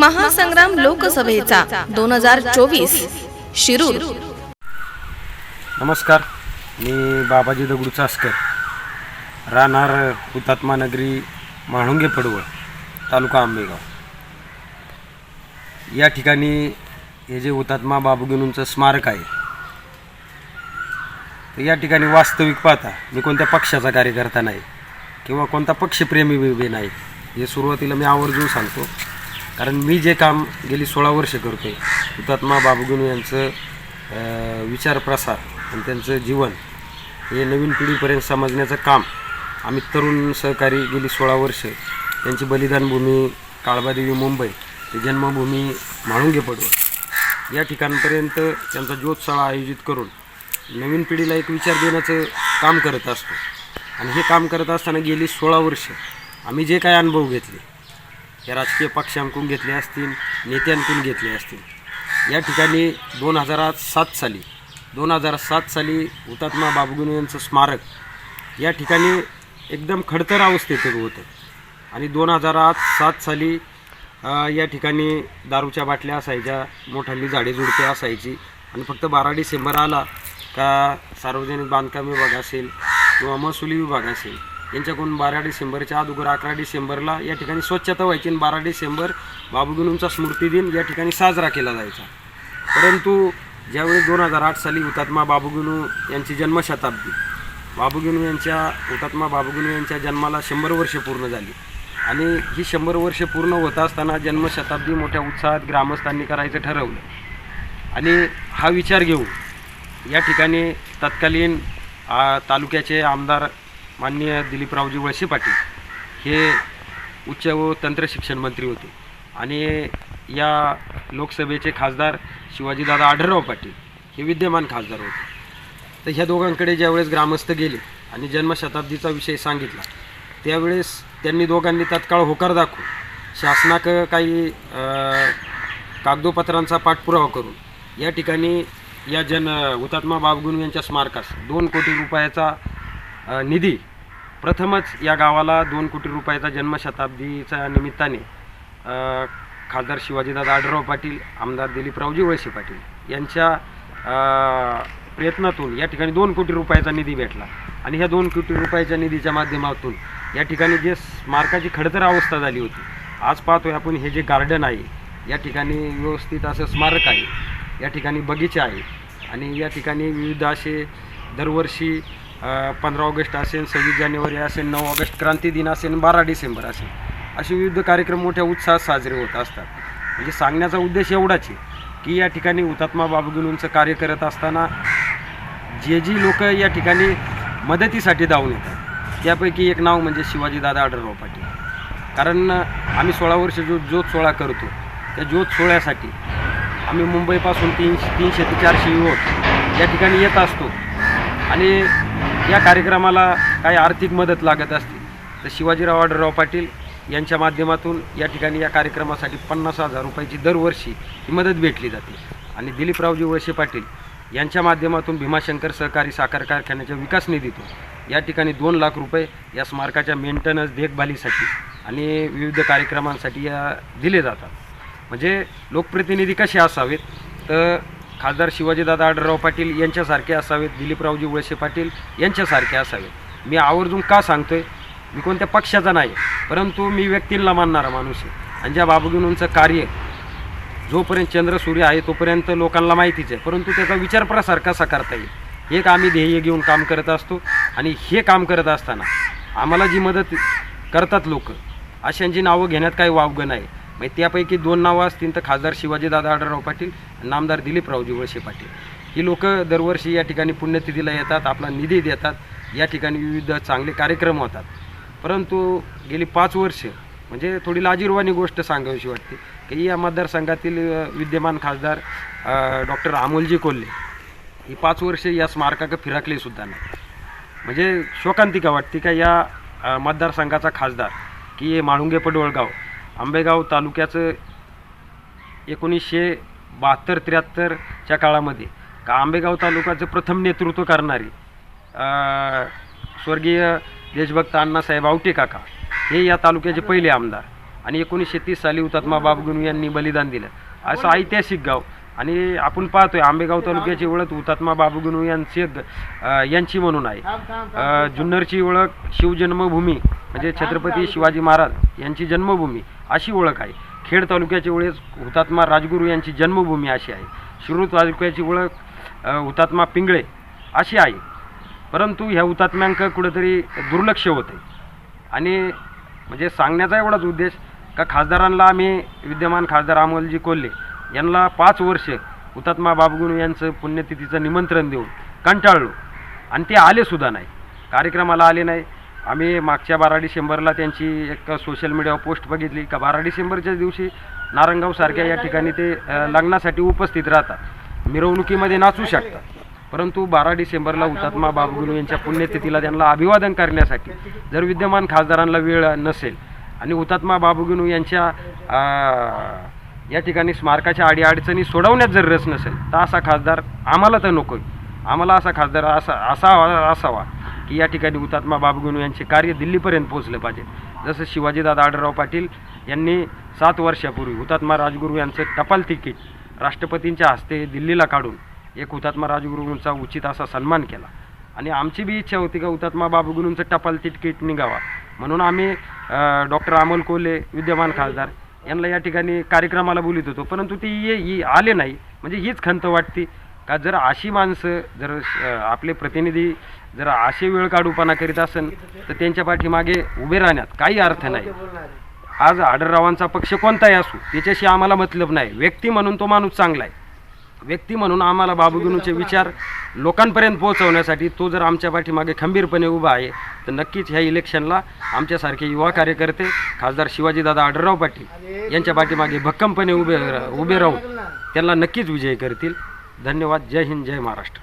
महासंग्राम लोकसभेचा दोन हजार चोवीस. शिरूर. नमस्कार. मी बाबाजी दगडू चासकर. राहणार हुतात्मा नगरी म्हाळुंगे पडवळ तालुका आंबेगाव. या ठिकाणी हे जे हुतात्मा बाबूगिनूंचं स्मारक आहे तर या ठिकाणी वास्तविक पाहता मी कोणत्या पक्षाचा कार्यकर्ता नाही किंवा कोणता पक्षप्रेमी बी नाही हे सुरुवातीला मी आवर्जून सांगतो. कारण मी जे काम गेली सोळा वर्ष करतो आहे हुतात्मा बाबूगिनू यांचं विचार प्रसार आणि त्यांचं जीवन हे नवीन पिढीपर्यंत समजण्याचं काम आम्ही तरुण सहकारी गेली सोळा वर्ष त्यांची बलिदानभूमी काळबादेवी मुंबई ते जन्मभूमी म्हाळुंगे पडवळ या ठिकाणपर्यंत त्यांचा ज्योतशाळा आयोजित करून नवीन पिढीला एक विचार देण्याचं काम करत असतो. आणि हे काम करत असताना गेली सोळा वर्ष आम्ही जे काय अनुभव घेतले या राजकीय पक्षांकडून घेतले असतील नेत्यांकडून घेतले असतील. या ठिकाणी दोन हजार सात साली दोन हजार सात साली हुतात्मा बाबुगुनू यांचं स्मारक या ठिकाणी एकदम खडतर अवस्थेत होतं. आणि दोन हजार आठ सात साली या ठिकाणी दारूच्या बाटल्या असायच्या मोठाली झाडेझुडपे असायची आणि फक्त बारा डिसेंबर आला का सार्वजनिक बांधकाम विभाग असेल किंवा महसुली विभाग असेल यांच्याकडून बारा डिसेंबरच्या अगोदर अकरा डिसेंबरला या ठिकाणी स्वच्छता व्हायची आणि बारा डिसेंबर बाबूगिनूंचा स्मृती दिन या ठिकाणी साजरा केला जायचा. परंतु ज्यावेळी दोन हजार आठ साली हुतात्मा बाबूगिनू यांची जन्मशताब्दी बाबूगिनू यांच्या हुतात्मा बाबूगिनू यांच्या जन्माला शंभर वर्ष पूर्ण झाली. आणि ही शंभर वर्ष पूर्ण होत असताना जन्मशताब्दी मोठ्या उत्साहात ग्रामस्थांनी करायचं ठरवलं. आणि हा विचार घेऊन या ठिकाणी तत्कालीन तालुक्याचे आमदार माननीय दिलीपरावजी वळसे पाटील हे उच्च व तंत्र शिक्षण मंत्री होते. आणि या लोकसभेचे खासदार शिवाजीदादा आढळराव पाटील हे विद्यमान खासदार होते. तर ह्या दोघांकडे ज्यावेळेस ग्रामस्थ गेले आणि जन्मशताब्दीचा विषय सांगितला त्यावेळेस त्यांनी दोघांनी तत्काळ होकार दाखवून शासनाक काही कागदोपत्रांचा पाठपुरावा करून या ठिकाणी या जन हुतात्मा बाबगुनू यांच्या स्मारकास दोन कोटी रुपयाचा निधी प्रथमच या गावाला दोन कोटी रुपयाचा जन्मशताब्दीच्या निमित्ताने खासदार शिवाजीदादा आढळराव पाटील आमदार दिलीपरावजी वळसे पाटील यांच्या प्रयत्नातून या ठिकाणी दोन कोटी रुपयाचा निधी भेटला. आणि ह्या दोन कोटी रुपयाच्या निधीच्या माध्यमातून या ठिकाणी जे स्मारकाची खडतर अवस्था झाली होती आज पाहतोय आपण हे जे गार्डन आहे या ठिकाणी व्यवस्थित असं स्मारक आहे या ठिकाणी बगीचा आहे आणि या ठिकाणी विविध असे दरवर्षी पंधरा ऑगस्ट असेल सव्वीस जानेवारी असेल नऊ ऑगस्ट क्रांती दिन असेल बारा डिसेंबर असेल असे विविध कार्यक्रम मोठ्या उत्साहात साजरे होत असतात. म्हणजे सांगण्याचा उद्देश एवढाच आहे की या ठिकाणी हुतात्मा बाबुगिनूंचं कार्य करत असताना जे जी लोक या ठिकाणी मदतीसाठी धावून येतात त्यापैकी एक नाव म्हणजे शिवाजीदादा आढळराव पाटील. कारण आम्ही सोळा वर्ष जो ज्योत सोहळा करतो त्या ज्योत सोहळ्यासाठी आम्ही मुंबईपासून तीन तीनशे ते चारशे युवक या ठिकाणी येत असतो. आणि या कार्यक्रमाला काही आर्थिक मदत लागत असते तर शिवाजीराव आढळराव पाटील यांच्या माध्यमातून या ठिकाणी या कार्यक्रमासाठी पन्नास हजार रुपयाची दरवर्षी ही मदत भेटली जाते. आणि दिलीपरावजी वळसे पाटील यांच्या माध्यमातून भीमाशंकर सहकारी साखर कारखान्याच्या विकास निधीतून या ठिकाणी दोन लाख रुपये या स्मारकाच्या मेंटेनन्स देखभालीसाठी आणि विविध कार्यक्रमांसाठी या दिले जातात. म्हणजे लोकप्रतिनिधी कसे असावेत? तर खासदार शिवाजीदादा आढळराव पाटील यांच्यासारखे असावेत दिलीपरावजी वळसे पाटील यांच्यासारखे असावेत. मी आवर्जून का सांगतोय? मी कोणत्या पक्षाचा नाही परंतु मी व्यक्तींना मानणारा माणूस आहे. आणि ज्या बाबूगिनूंचं कार्य जोपर्यंत चंद्र सूर्य आहे तोपर्यंत लोकांना माहितीच आहे. परंतु त्याचा विचार प्रसार कसा करता येईल? हे एक आम्ही ध्येय घेऊन काम करत असतो. आणि हे काम करत असताना आम्हाला जी मदत करतात लोक अशांची नावं घेण्यात काही वावगं नाही. म्हणजे त्यापैकी दोन नावं असतील तर खासदार शिवाजीदादा आढळराव पाटील नामदार दिलीपरावजी वळसे पाटील. ही लोक दरवर्षी या ठिकाणी पुण्यतिथीला येतात आपला निधी देतात. या ठिकाणी विविध चांगले कार्यक्रम होतात. परंतु गेली पाच वर्ष म्हणजे थोडी लाजीरवाणी गोष्ट सांगावीशी वाटते की या मतदारसंघातील विद्यमान खासदार डॉक्टर अमोलजी कोल्हे ही पाच वर्ष या स्मारकाकडे फिरकले सुद्धा नाही. म्हणजे शोकांतिका वाटते का या मतदारसंघाचा खासदार की हे माळुंगे पडवळगाव आंबेगाव तालुक्याचं एकोणीसशे बहात्तर त्र्याहत्तरच्या काळामध्ये का आंबेगाव तालुक्याचं प्रथम नेतृत्व करणारी स्वर्गीय देशभक्त अण्णासाहेब आवटे काका हे या तालुक्याचे पहिले आमदार. आणि एकोणीसशे तीस साली हुतात्मा बाबगुनू यांनी बलिदान दिलं. असं ऐतिहासिक गाव. आणि आपण पाहतोय आंबेगाव तालुक्याची ओळख हुतात्मा बाबुगुनू यांचे यांची म्हणून आहे. जुन्नरची ओळख शिवजन्मभूमी म्हणजे छत्रपती शिवाजी महाराज यांची जन्मभूमी अशी ओळख आहे. खेड तालुक्याची ओळख हुतात्मा राजगुरू यांची जन्मभूमी अशी आहे. शिरूर तालुक्याची ओळख हुतात्मा पिंगळे अशी आहे. परंतु ह्या हुतात्म्यांक कुठंतरी दुर्लक्ष होते. आणि म्हणजे सांगण्याचा एवढाच उद्देश का खासदारांना आम्ही विद्यमान खासदार अमोलजी कोल्हे यांना पाच वर्ष हुतात्मा बाबगुण यांचं पुण्यतिथीचं निमंत्रण देऊन कंटाळलो. आणि ते आलेसुद्धा नाही. कार्यक्रमाला आले नाही. आम्ही मागच्या बारा डिसेंबरला त्यांची एक सोशल मीडियावर पोस्ट बघितली. का बारा डिसेंबरच्या दिवशी नारंगावसारख्या या ठिकाणी ते लग्नासाठी उपस्थित राहतात. मिरवणुकीमध्ये नाचू शकतात. परंतु बारा डिसेंबरला हुतात्मा बाबुगुनू यांच्या पुण्यतिथीला त्यांना अभिवादन करण्यासाठी जर विद्यमान खासदारांना वेळ नसेल आणि हुतात्मा बाबुगुनू यांच्या या ठिकाणी स्मारकाच्या अडीअडचणी सोडवण्यात जर रस नसेल तर असा खासदार आम्हाला तर नको आम्हाला असा खासदार असा असावा असावा की या ठिकाणी हुतात्मा बाबगुनू यांचे कार्य दिल्लीपर्यंत पोहोचलं पाहिजे. जसं शिवाजीदादा आडराव पाटील यांनी सात वर्षापूर्वी हुतात्मा राजगुरू यांचं टपाल तिकीट राष्ट्रपतींच्या हस्ते दिल्लीला काढून एक हुतात्मा राजगुरूंचा उचित असा सन्मान केला. आणि आमची बी इच्छा होती का हुतात्मा बाबगुरूंचं टपाल तिकीट निघावा. म्हणून आम्ही डॉक्टर अमोल कोले विद्यमान खासदार यांना या ठिकाणी कार्यक्रमाला बोलित होतो. परंतु ती ये ही आले नाही. म्हणजे हीच खंत वाटते. का जर अशी माणसं जर आपले प्रतिनिधी जर असे वेळ काढूपणा करीत असेल तर त्यांच्या पाठीमागे उभे राहण्यात काही अर्थ नाही. आज आढळरावांचा पक्ष कोणताही असू त्याच्याशी आम्हाला मतलब नाही. व्यक्ती म्हणून तो माणूस चांगला आहे. व्यक्ती म्हणून आम्हाला बाबूगुनूचे विचार लोकांपर्यंत पोहोचवण्यासाठी तो जर आमच्या पाठीमागे खंबीरपणे उभा आहे तर नक्कीच ह्या इलेक्शनला आमच्यासारखे युवा कार्यकर्ते खासदार शिवाजीदादा आढळराव पाटील यांच्या पाठीमागे भक्कमपणे उभे उभे राहून त्यांना नक्कीच विजयी करतील. धन्यवाद. जय हिंद जय महाराष्ट्र.